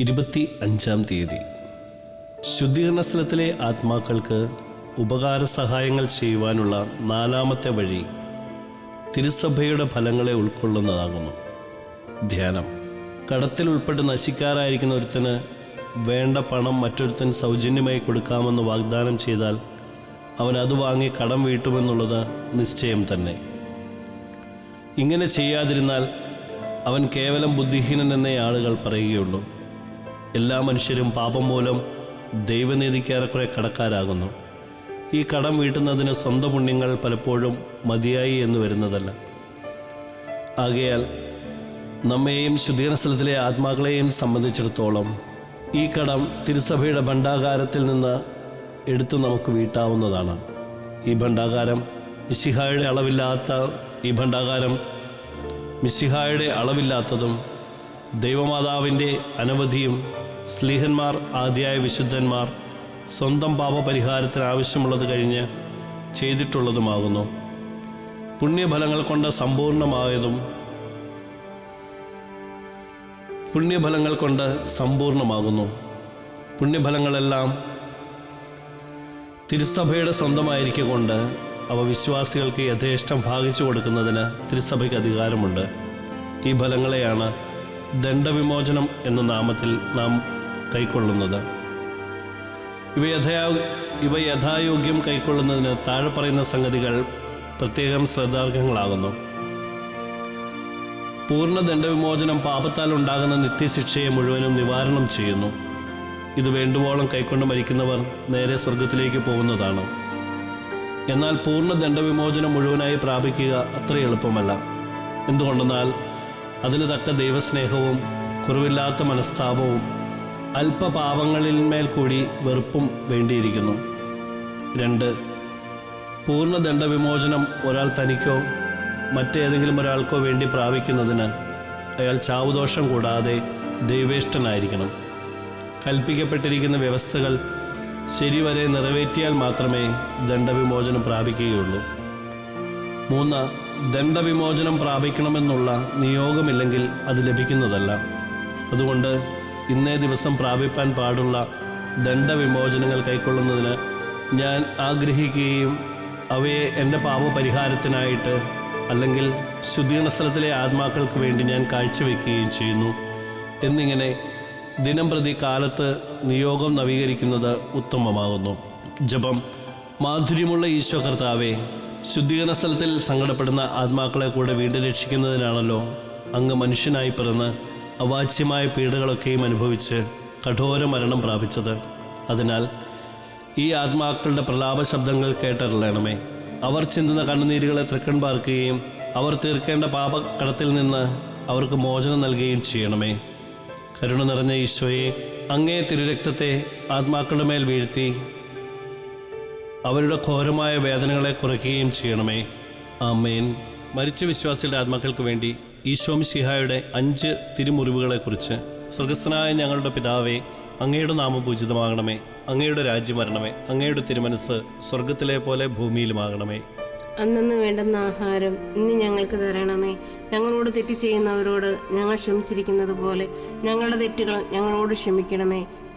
ഇരുപത്തി അഞ്ചാം തീയതി. ശുദ്ധീകരണ സ്ഥലത്തിലെ ആത്മാക്കൾക്ക് ഉപകാര സഹായങ്ങൾ ചെയ്യുവാനുള്ള നാലാമത്തെ വഴി തിരുസഭയുടെ ഫലങ്ങളെ ഉൾക്കൊള്ളുന്നതാകുന്നു. ധ്യാനം. കടത്തിൽ ഉൾപ്പെട്ട് നശിക്കാറായിരിക്കുന്ന ഒരുത്തന് വേണ്ട പണം മറ്റൊരുത്തൻ സൗജന്യമായി കൊടുക്കാമെന്ന് വാഗ്ദാനം ചെയ്താൽ അവൻ അത് വാങ്ങി കടം വീട്ടുമെന്നുള്ളത് നിശ്ചയം തന്നെ. ഇങ്ങനെ ചെയ്യാതിരുന്നാൽ അവൻ കേവലം ബുദ്ധിഹീനൻ എന്നേ ആളുകൾ പറയുകയുള്ളൂ. എല്ലാ മനുഷ്യരും പാപം മൂലം ദൈവനീതിക്ക് ഏറെക്കുറെ കടക്കാരാകുന്നു. ഈ കടം വീട്ടുന്നതിന് സ്വന്തം പുണ്യങ്ങൾ പലപ്പോഴും മതിയായി എന്ന് വരുന്നതല്ല. ആകയാൽ നമ്മെയും ശുദ്ധീകരണസ്ഥലത്തിലെ ആത്മാക്കളെയും സംബന്ധിച്ചിടത്തോളം ഈ കടം തിരുസഭയുടെ ഭണ്ഡാകാരത്തിൽ നിന്ന് എടുത്ത് നമുക്ക് വീട്ടാവുന്നതാണ്. ഈ ഭണ്ഡാകാരം മിശിഹായുടെ അളവില്ലാത്ത ഈ ഭണ്ഡാകാരം മിശിഹായുടെ അളവില്ലാത്തതും ദൈവമാതാവിന്റെ അനവധിയും സ്ലീഹന്മാർ ആദ്യായ വിശുദ്ധന്മാർ സ്വന്തം പാപപരിഹാരത്തിന് ആവശ്യമുള്ളത് കഴിഞ്ഞ് ചെയ്തിട്ടുള്ളതുമാകുന്നു. പുണ്യഫലങ്ങൾ കൊണ്ട് സമ്പൂർണമായതും പുണ്യഫലങ്ങൾ കൊണ്ട് സമ്പൂർണമാകുന്നു. പുണ്യഫലങ്ങളെല്ലാം തിരുസഭയുടെ സ്വന്തമായിരിക്കൊണ്ട് അവ വിശ്വാസികൾക്ക് യഥേഷ്ടം ഭാഗിച്ചു കൊടുക്കുന്നതിന് തിരുസഭയ്ക്ക് അധികാരമുണ്ട്. ഈ ഫലങ്ങളെയാണ് ദണ്ഡവിമോചനം എന്ന നാമത്തിൽ നാം കൈക്കൊള്ളുന്നത്. ഇവ യഥാ ഇവ യഥായോഗ്യം കൈക്കൊള്ളുന്നതിന് താഴെ പറയുന്ന സംഗതികൾ പ്രത്യേകം ശ്രദ്ധാർഹങ്ങളാകുന്നു. പൂർണ ദണ്ഡവിമോചനം പാപത്താൽ ഉണ്ടാകുന്ന നിത്യശിക്ഷയെ മുഴുവനും നിവാരണം ചെയ്യുന്നു. ഇത് വേണ്ടുവോളം കൈക്കൊണ്ട് മരിക്കുന്നവർ നേരെ സ്വർഗത്തിലേക്ക് പോകുന്നതാണ്. എന്നാൽ പൂർണ ദണ്ഡവിമോചനം മുഴുവനായി പ്രാപിക്കുക അത്ര എളുപ്പമല്ല. എന്തുകൊണ്ടെന്നാൽ അതിന് തക്ക ദൈവസ്നേഹവും കുറവില്ലാത്ത മനസ്താപവും അല്പപാപങ്ങളിന്മേൽ കൂടി വെറുപ്പും വേണ്ടിയിരിക്കുന്നു. രണ്ട് പൂർണ ദണ്ഡവിമോചനം ഒരാൾ തനിക്കോ മറ്റേതെങ്കിലും ഒരാൾക്കോ വേണ്ടി പ്രാപിക്കുന്നതിന് അയാൾ ചാവുദോഷം കൂടാതെ ദൈവേഷ്ടനായിരിക്കണം. കൽപ്പിക്കപ്പെട്ടിരിക്കുന്ന വ്യവസ്ഥകൾ ശരിവരെ നിറവേറ്റിയാൽ മാത്രമേ ദണ്ഡവിമോചനം പ്രാപിക്കുകയുള്ളൂ. മൂന്ന് ദണ്ഡവിമോചനം പ്രാപിക്കണമെന്നുള്ള നിയോഗമില്ലെങ്കിൽ അത് ലഭിക്കുന്നതല്ല. അതുകൊണ്ട് ഇന്നേ ദിവസം പ്രാപിപ്പാൻ പാടുള്ള ദണ്ഡവിമോചനങ്ങൾ കൈക്കൊള്ളുന്നതിന് ഞാൻ ആഗ്രഹിക്കുകയും അവയെ എന്റെ പാപപരിഹാരത്തിനായിട്ട് അല്ലെങ്കിൽ ശുദ്ധീകരണ സ്ഥലത്തിലെ ആത്മാക്കൾക്ക് വേണ്ടി ഞാൻ കാഴ്ചവെക്കുകയും ചെയ്യുന്നു. എന്നിങ്ങനെ ദിനം പ്രതി കാലത്ത് നിയോഗം നവീകരിക്കുന്നത് ഉത്തമമാകുന്നു. ജപം മാധുര്യമുള്ള ഈശോ ശുദ്ധീകരണ സ്ഥലത്തിൽ സങ്കടപ്പെടുന്ന ആത്മാക്കളെ കൂടെ വീണ്ടും രക്ഷിക്കുന്നതിനാണല്ലോ അങ്ങ് മനുഷ്യനായി പിറന്ന് അവാച്യമായ പീഡകളൊക്കെയും അനുഭവിച്ച് കഠോര മരണം പ്രാപിച്ചത്. അതിനാൽ ഈ ആത്മാക്കളുടെ പ്രലാപ ശബ്ദങ്ങൾ കേട്ടറിയണമേ. അവർ ചിന്തുന്ന കണ്ണുനീരുകളെ തൃക്കൺ പാർക്കുകയും അവർ തീർക്കേണ്ട പാപക്കടത്തിൽ നിന്ന് അവർക്ക് മോചനം നൽകുകയും ചെയ്യണമേ. കരുണ നിറഞ്ഞ ഈശോയെ അങ്ങേ തിരുരക്തത്തെ ആത്മാക്കളുടെ മേൽ വീഴ്ത്തി അവരുടെ ഘോരമായ വേദനകളെ കുറയ്ക്കുകയും ചെയ്യണമേ. ആമേൻ. മരിച്ച വിശ്വാസികളുടെ ആത്മാക്കൾക്ക് വേണ്ടി ഈശോം സിഹായുടെ അഞ്ച് തിരുമുറിവുകളെക്കുറിച്ച് സ്വർഗസ്ഥനായ ഞങ്ങളുടെ പിതാവേ അങ്ങയുടെ നാമം പൂജിതമാകണമേ. അങ്ങയുടെ രാജ്യം വരണമേ. അങ്ങയുടെ തിരുമനസ് സ്വർഗത്തിലെ പോലെ ഭൂമിയിലുമാകണമേ. അന്നു വേണ്ടുന്ന ആഹാരം ഇന്ന് ഞങ്ങൾക്ക് തരണമേ. ഞങ്ങളോട് തെറ്റ് ചെയ്യുന്നവരോട് ഞങ്ങൾ ക്ഷമിച്ചിരിക്കുന്നത് പോലെ ഞങ്ങളുടെ തെറ്റുകൾ ഞങ്ങളോട് ക്ഷമിക്കണമേ.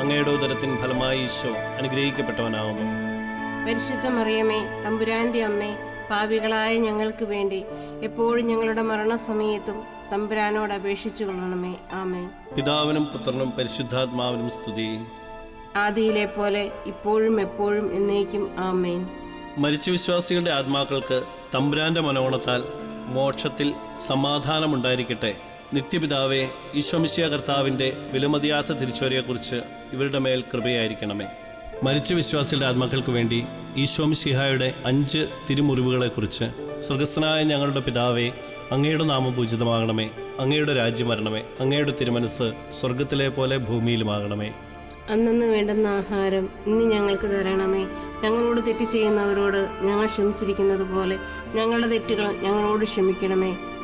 അങ്ങയുടെ ഉദരത്തിൻ ഫലമായി ഈശോ അനുഗ്രഹിക്കപ്പെട്ടവനാവുന്നു. പരിശുദ്ധ മറിയമേ തമ്പുരാന്റെ അമ്മേ പാപികളായ ഞങ്ങൾക്ക് വേണ്ടി എപ്പോഴും ഞങ്ങളുടെ മരണസമയത്തും തമ്പുരാനോട് അപേക്ഷിച്ചു കൊള്ളണമേ. ആമേ പിതാവിനും പുത്രനും പരിശുദ്ധാത്മാവിനും സ്തുതി. ആദിയിലെ പോലെ ഇപ്പോഴും എപ്പോഴും എന്നേക്കും ആമേൻ. മരിച്ച വിശ്വാസികളുടെ ആത്മാക്കൾക്ക് തമ്പുരാന്റെ മനോണത്താൽ മോക്ഷത്തിൽ സമാധാനമുണ്ടായിരിക്കട്ടെ. നിത്യപിതാവേ ഈശോമിശിയ കർത്താവിന്റെ വിലമതിയാത്ത തിരിച്ചുവരയെക്കുറിച്ച് ഇവരുടെ മേൽ കൃപയായിരിക്കണമേ. മരിച്ച വിശ്വാസികളുടെ ആത്മാക്കൾക്ക് വേണ്ടി ഈശ്വമിശിഹായുടെ അഞ്ച് തിരുമുറിവുകളെക്കുറിച്ച് സ്വർഗസ്ഥനായ ഞങ്ങളുടെ പിതാവേ അങ്ങയുടെ നാമം പൂജിതമാകണമേ അങ്ങയുടെ രാജ്യം വരണമേ അങ്ങയുടെ തിരുമനസ് സ്വർഗത്തിലെ പോലെ ഭൂമിയിലുമാകണമേ. അന്നന്ന് വേണ്ടുന്ന ആഹാരം ഇന്ന് ഞങ്ങൾക്ക് തരണമേ. ഞങ്ങളോട് തെറ്റ് ചെയ്യുന്നവരോട് ഞങ്ങൾ ക്ഷമിച്ചിരിക്കുന്നത് പോലെ ഞങ്ങളുടെ തെറ്റുകൾ ഞങ്ങളോട് ക്ഷമിക്കണമേ.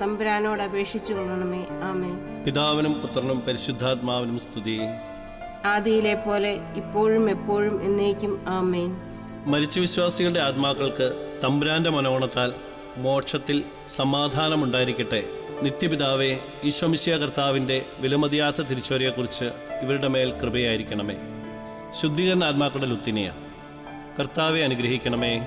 തമ്പുരാനോട് അപേക്ഷിച്ചു കൊള്ളണമേ. ആമേ പിതാവിനും പുത്രനും പരിശുദ്ധാത്മാവിനും സ്തുതി. ആദിയിലെ പോലെ ഇപ്പോഴും എപ്പോഴും എന്നേക്കും ആമേൻ. മരിച്ച വിശ്വാസികളുടെ ആത്മാക്കൾക്ക് തമ്പുരാന്റെ മനോണത്താൽ മോക്ഷത്തിൽ സമാധാനമുണ്ടായിരിക്കട്ടെ. നിത്യപിതാവെ ഈശ്വമിശിയ കർത്താവിന്റെ വിലമതിയാത്ത തിരിച്ചുവരെയെക്കുറിച്ച് ഇവരുടെ മേൽ കൃപയായിരിക്കണമേ. ശുദ്ധീകരണ ആത്മാക്കളുടെ ലുത്തിനിയ കർത്താവെ അനുഗ്രഹിക്കണമേ.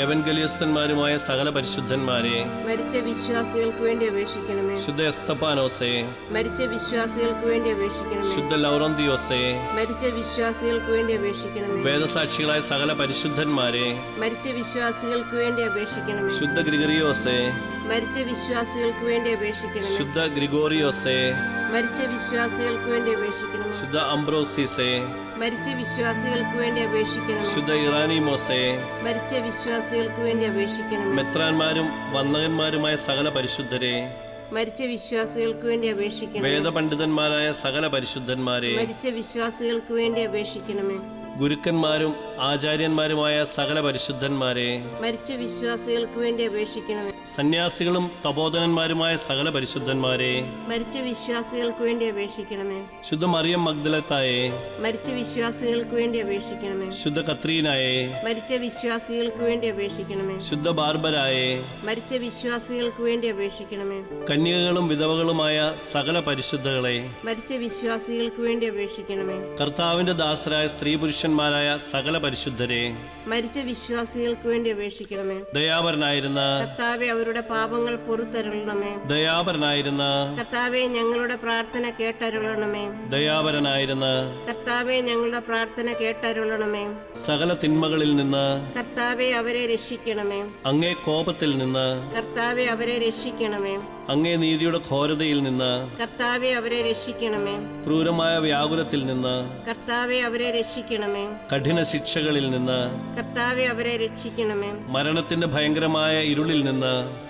യവൻഗലിയസ്ഥന്മാരുമായ സകല പരിശുദ്ധന്മാരെ മരിച്ച വിശ്വാസികൾക്ക് വേണ്ടി അപേക്ഷിക്കണമേ. ശുദ്ധ എസ്തപാനോസേ മരിച്ച വിശ്വാസികൾക്ക് വേണ്ടി അപേക്ഷിക്കണമേ. ശുദ്ധ ലൗറന്തിയോസേ മരിച്ച വിശ്വാസികൾക്ക് വേണ്ടി അപേക്ഷിക്കണമേ. വേദസാക്ഷികളായ സകല പരിശുദ്ധന്മാരെ മരിച്ച വിശ്വാസികൾക്ക് വേണ്ടി അപേക്ഷിക്കണമേ. ശുദ്ധ ഗ്രിഗറിയോസേ മരിച്ച വിശ്വാസികൾക്ക് വേണ്ടി അപേക്ഷിക്കണമേ. ശുദ്ധ ഗ്രിഗോറിയോസെ മരിച്ച വിശ്വാസികൾക്ക് വേണ്ടി അപേക്ഷിക്കണം. ശുദ്ധ അംബ്രോസിസെ. മരിച്ച വിശ്വാസികൾക്ക് വേണ്ടി അപേക്ഷിക്കണം. ശുദ്ധ ഇറാനി മോസേ. മരിച്ച വിശ്വാസികൾക്ക് വേണ്ടി അപേക്ഷിക്കണം. മെത്രാന്മാരും വന്ദകന്മാരുമായ സകല പരിശുദ്ധരെ. മരിച്ച വിശ്വാസികൾക്ക് വേണ്ടി അപേക്ഷിക്കണം. വേദപണ്ഡിതന്മാരായ സകല പരിശുദ്ധന്മാരെ. മരിച്ച വിശ്വാസികൾക്ക് വേണ്ടി അപേക്ഷിക്കണമേ ഗുരുക്കന്മാരും ആചാര്യന്മാരുമായ സകല പരിശുദ്ധന്മാരെ മരിച്ച വിശ്വാസികൾക്ക് വേണ്ടി അപേക്ഷിക്കണമേ. സന്യാസികളും തപോധനന്മാരുമായ സകല പരിശുദ്ധന്മാരെ മരിച്ച വിശ്വാസികൾക്ക് വേണ്ടി അപേക്ഷിക്കണമേ. ശുദ്ധ മറിയം മഗ്ദലത്തായെ മരിച്ച വിശ്വാസികൾക്ക് വേണ്ടി അപേക്ഷിക്കണമേ. ശുദ്ധ കത്രീനായെ മരിച്ച വിശ്വാസികൾക്ക് വേണ്ടി അപേക്ഷിക്കണമേ. ശുദ്ധ ബാർബരായെ മരിച്ച വിശ്വാസികൾക്ക് വേണ്ടി അപേക്ഷിക്കണമേ. കന്യകകളും വിധവകളുമായ സകല പരിശുദ്ധകളെ മരിച്ച വിശ്വാസികൾക്ക് വേണ്ടി അപേക്ഷിക്കണമേ. കർത്താവിന്റെ ദാസരായ സ്ത്രീ പുരുഷന്മാരായ സകല പരിശുദ്ധരെ മരിച്ച വിശ്വാസികൾക്ക് വേണ്ടി അപേക്ഷിക്കണമേ. ദയാപരനായിരുന്ന കർത്താവെ അവരുടെ പാപങ്ങൾ പൊറുത്തരുളണമേ. ദയാപരനായിരുന്ന കർത്താവെ ഞങ്ങളുടെ പ്രാർത്ഥന കേട്ടരുളണമേ. ദയാപരനായിരുന്ന കർത്താവെ ഞങ്ങളുടെ പ്രാർത്ഥന കേട്ടരുളണമേ. സകല തിന്മകളിൽ നിന്ന് കർത്താവെ അവരെ രക്ഷിക്കണമേ. അങ്ങേ കോപത്തിൽ നിന്ന് കർത്താവെ അവരെ രക്ഷിക്കണമേ. അങ്ങേ നീതിയുടെ ഘോരതയിൽ നിന്ന് കർത്താവെ അവരെ രക്ഷിക്കണമേ. ക്രൂരമായ വ്യാകുലത്തിൽ നിന്ന് കർത്താവെ അവരെ രക്ഷിക്കണമേ. കഠിന ശിക്ഷകളിൽ നിന്ന് കർത്താവെ അവരെ രക്ഷിക്കണമേ. മരണത്തിന്റെ ഭയങ്കരമായ ഇരുളിൽ നിന്ന്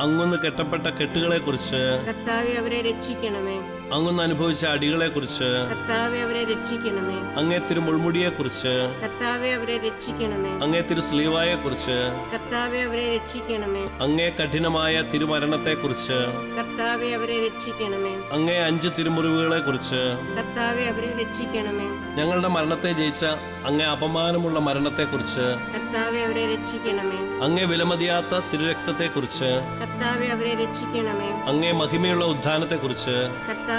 അങ്ങൊന്ന് കെട്ടപ്പെട്ട കെട്ടുകളെ കുറിച്ച് അവരെ രക്ഷിക്കണമേ. അങ്ങൊന്ന് അനുഭവിച്ച അടികളെക്കുറിച്ച് കർത്താവെ അവരെ രക്ഷിക്കണമേ. അങ്ങേ തിരുമുൾമുടിയെക്കുറിച്ച് കർത്താവെ അവരെ രക്ഷിക്കണമേ. അങ്ങേ തിരു സ്ലീവായെക്കുറിച്ച് കർത്താവെ അവരെ രക്ഷിക്കണമേ. അങ്ങേ കഠിനമായ തിരുമരണത്തെക്കുറിച്ച് കർത്താവെ അവരെ രക്ഷിക്കണമേ. അങ്ങേ അഞ്ച് തിരുമുറിവുകളെക്കുറിച്ച് കർത്താവെ അവരെ രക്ഷിക്കണമേ. ഞങ്ങളുടെ മരണത്തെ ജയിച്ച അങ്ങേ അപമാനമുള്ള മരണത്തെക്കുറിച്ച് കർത്താവെ അവരെ രക്ഷിക്കണമേ. അങ്ങേ വിലമതിയാത്ത തിരുരക്തത്തെക്കുറിച്ച് കർത്താവെ അവരെ രക്ഷിക്കണമേ. അങ്ങേ മഹിമയുള്ള ഉദ്ധാനത്തെ കർത്താവെ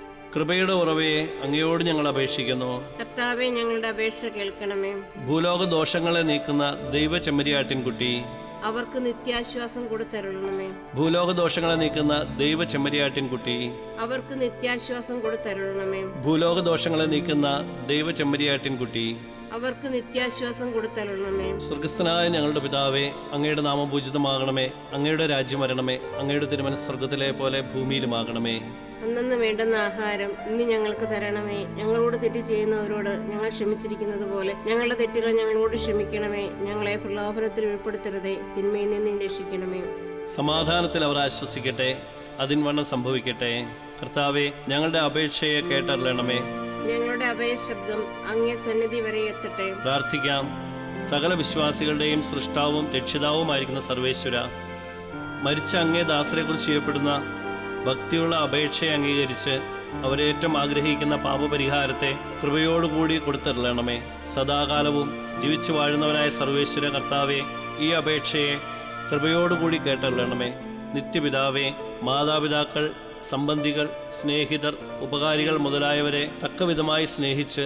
കൃപയുടെ ഉറവയെ അങ്ങയോട് ഞങ്ങൾ അപേക്ഷിക്കുന്നു. കർത്താവെ ഞങ്ങളുടെ അപേക്ഷ കേൾക്കണമേ. ഭൂലോക ദോഷങ്ങളെ നീക്കുന്ന ദൈവ ചെമ്മരിയാട്ടിൻകുട്ടി അവർക്ക് നിത്യാശ്വാസം കൊടുത്തരുളണമേ ഭൂലോക ദോഷങ്ങളെ നീക്കുന്ന ദൈവ ചെമ്മരിയാട്ടിൻകുട്ടി അവർക്ക് നിത്യാശ്വാസം കൊടുത്തരുളണമേ ഭൂലോക ദോഷങ്ങളെ നീക്കുന്ന ദൈവ ചെമ്മരിയാട്ടിൻകുട്ടി അവർക്ക് നിത്യാശ്വാസം കൊടുത്തരുളണമേ സ്വർഗസ്ഥനായ ഞങ്ങളുടെ പിതാവേ അങ്ങയുടെ നാമം പൂജിതമാകണമേ അങ്ങയുടെ രാജ്യം വരണമേ അങ്ങയുടെ തിരുമനസ് സ്വർഗത്തിലെ പോലെ ഭൂമിയിലുമാകണമേ. അന്നു വേണ്ടുന്ന ആഹാരം ഇന്ന് ഞങ്ങൾക്ക് തരണമേ. ഞങ്ങളോട് തെറ്റ് ചെയ്യുന്നവരോട് ഞങ്ങൾ ക്ഷമിച്ചിരിക്കുന്നത് പോലെ ഞങ്ങളുടെ തെറ്റുകൾ ഞങ്ങളോട് ക്ഷമിക്കണമേ. ഞങ്ങളെ പ്രലോഭനത്തിൽ ഉൾപ്പെടുത്തരുതേ. തിന്മയിൽ നിന്ന് രക്ഷിക്കണമേ. സമാധാനത്തിൽ അവർ ആശ്വസിക്കട്ടെ. അതിൻവണ്ണം സംഭവിക്കട്ടെ. കർത്താവെ ഞങ്ങളുടെ അപേക്ഷയെ കേട്ടറിയണമേ. ഞങ്ങളുടെ അഭയശബ്ദം അങ്ങേ സന്നിധി വരെ എത്തട്ടെ. പ്രാർത്ഥിക്കാം. സകല വിശ്വാസികളുടെയും സൃഷ്ടാവും രക്ഷിതാവുമായിരിക്കുന്ന സർവേശ്വര മരിച്ച അങ്ങേ ദാസരെക്കുറിച്ച് ചെയ്യപ്പെടുന്ന ഭക്തിയുള്ള അപേക്ഷയെ അംഗീകരിച്ച് അവരേറ്റവും ആഗ്രഹിക്കുന്ന പാപപരിഹാരത്തെ കൃപയോടുകൂടി കൊടുത്തരളണമേ. സദാകാലവും ജീവിച്ചു വാഴുന്നവനായ സർവേശ്വര കർത്താവെ ഈ അപേക്ഷയെ കൃപയോടുകൂടി കേട്ടറിയണമേ നിത്യപിതാവേ മാതാപിതാക്കൾ സംബന്ധികൾ സ്നേഹിതർ ഉപകാരികൾ മുതലായവരെ തക്കവിധമായി സ്നേഹിച്ച്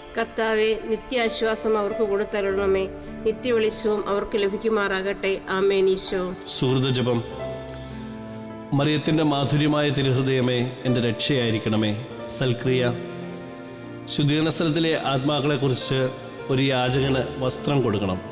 കർത്താവെ നിത്യാശ്വാസം അവർക്ക് കൊടുത്തരണമേ നിത്യവെളിച്ചവും അവർക്ക് ലഭിക്കുമാറാകട്ടെ. ആമേനീശോ സുഹൃതജപം മറിയത്തിന്റെ മാധുര്യമായ തിരുഹൃദയമേ എന്റെ രക്ഷയായിരിക്കണമേ. സൽക്രിയ. ശുദ്ധീകരണ സ്ഥലത്തിലെ ആത്മാക്കളെക്കുറിച്ച് ഒരു യാചകന് വസ്ത്രം കൊടുക്കണം.